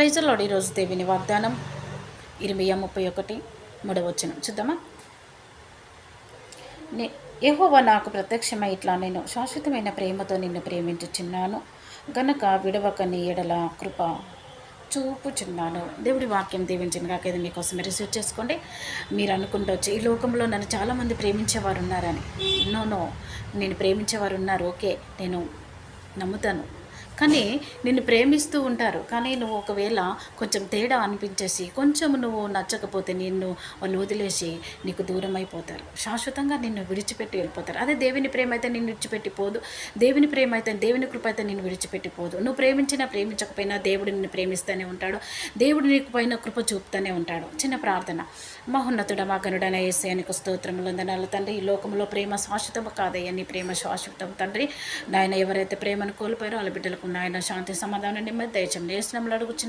ప్రైజులోడి ఈరోజు దేవిని వాగ్దానం. ఇరవై ముప్పై ఒకటి మూడవచనం చూద్దామా? నే యెహోవా నాకు ప్రత్యక్షమై ఇట్లా నేను శాశ్వతమైన ప్రేమతో నిన్ను ప్రేమించుచున్నాను. గనక విడవక నీ ఎడల కృప చూపుచున్నాను. దేవుడి వాక్యం దీవించిన కాక ఇది మీకోసం రిసీవ్ చేసుకోండి. మీరు అనుకుంటవచ్చు ఈ లోకంలో నన్ను చాలామంది ప్రేమించేవారు ఉన్నారని నో నో. నేను ప్రేమించేవారు ఉన్నారు ఓకే. నేను నమ్ముతాను. కానీ నిన్ను ప్రేమిస్తూ ఉంటారు. కానీ నువ్వు ఒకవేళ కొంచెం తేడా అనిపించేసి కొంచెం నువ్వు నచ్చకపోతే నిన్ను వాళ్ళు వదిలేసి నీకు దూరం అయిపోతారు శాశ్వతంగా నిన్ను విడిచిపెట్టి వెళ్ళిపోతారు. అదే దేవుని ప్రేమ అయితే నిన్ను విడిచిపెట్టి పోదు. దేవుని ప్రేమ అయితే దేవుని కృప అయితే నిన్ను విడిచిపెట్టి పోదు. నువ్వు ప్రేమించినా ప్రేమించకపోయినా దేవుడు నిన్ను ప్రేమిస్తూనే ఉంటాడు. దేవుడు నీకు పైన కృప చూపుతూనే ఉంటాడు. చిన్న ప్రార్థన. మహోన్నతుడ మా గనుడన ఏసయానికి స్తోత్రములు వందనాలు తండ్రి. ఈ లోకంలో ప్రేమ శాశ్వతం కాదయ్యా. నీ ప్రేమ శాశ్వతం తండ్రి. నాయన ఎవరైతే ప్రేమను కోల్పోయారో వాళ్ళ బిడ్డలకు నాయన శాంతి సమాధానం నెమ్మది దయచం నేసనములు అడుగుచున్న